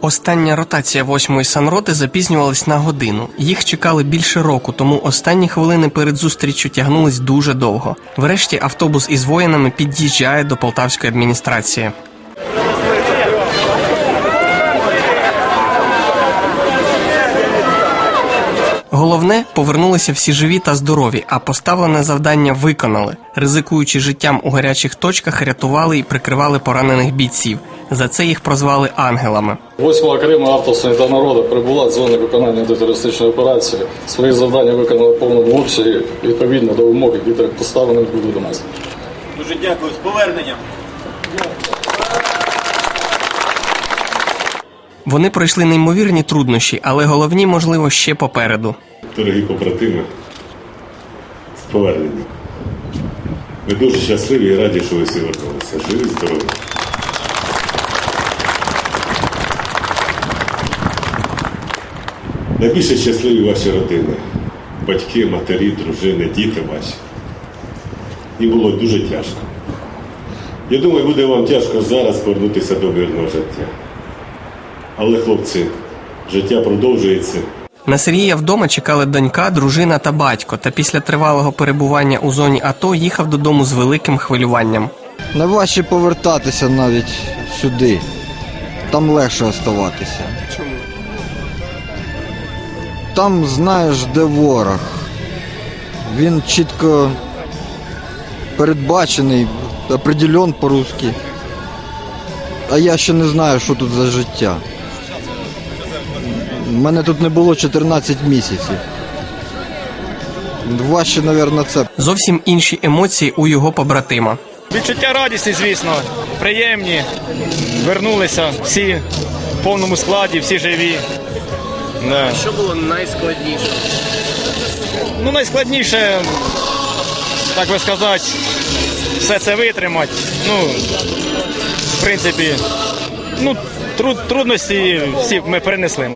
Остання ротація восьмої санроти запізнювалась на годину. Їх чекали більше року, тому останні хвилини перед зустріччю тягнулись дуже довго. Врешті автобус із воїнами під'їжджає до полтавської адміністрації. Головне, повернулися всі живі та здорові, а поставлене завдання виконали. Ризикуючи життям у гарячих точках, рятували і прикривали поранених бійців. За це їх прозвали ангелами. Восьма окрема автосанітарна рота прибула з зони виконання антитерористичної операції. Свої завдання виконали в повному обсязі відповідно до вимог, які поставлені були до нас. Дуже дякую з поверненням. Вони пройшли неймовірні труднощі, але головні, можливо, ще попереду. Дорогі побратими, з поверненням. Ми дуже щасливі і раді, що ви всі вернулися. Живі, здорові. Найбільше щасливі ваші родини, батьки, матері, дружини, діти ваші. І було дуже тяжко. Я думаю, буде вам тяжко зараз повернутися до мирного життя. Але, хлопці, життя продовжується. На Сергія вдома чекали донька, дружина та батько. Та після тривалого перебування у зоні АТО їхав додому з великим хвилюванням. Найважче повертатися навіть сюди. Там легше оставатися. Там знаєш, де ворог. Він чітко передбачений, определен по-русски. А я ще не знаю, що тут за життя. У мене тут не було 14 місяців. Важче, мабуть, це. Зовсім інші емоції у його побратима. Відчуття радісні, звісно, приємні. Вернулися всі в повному складі, всі живі. Да. Що було найскладніше? Ну, найскладніше, так би сказати, все це витримати. Ну, в принципі, ну, труд, трудності всі ми перенесли.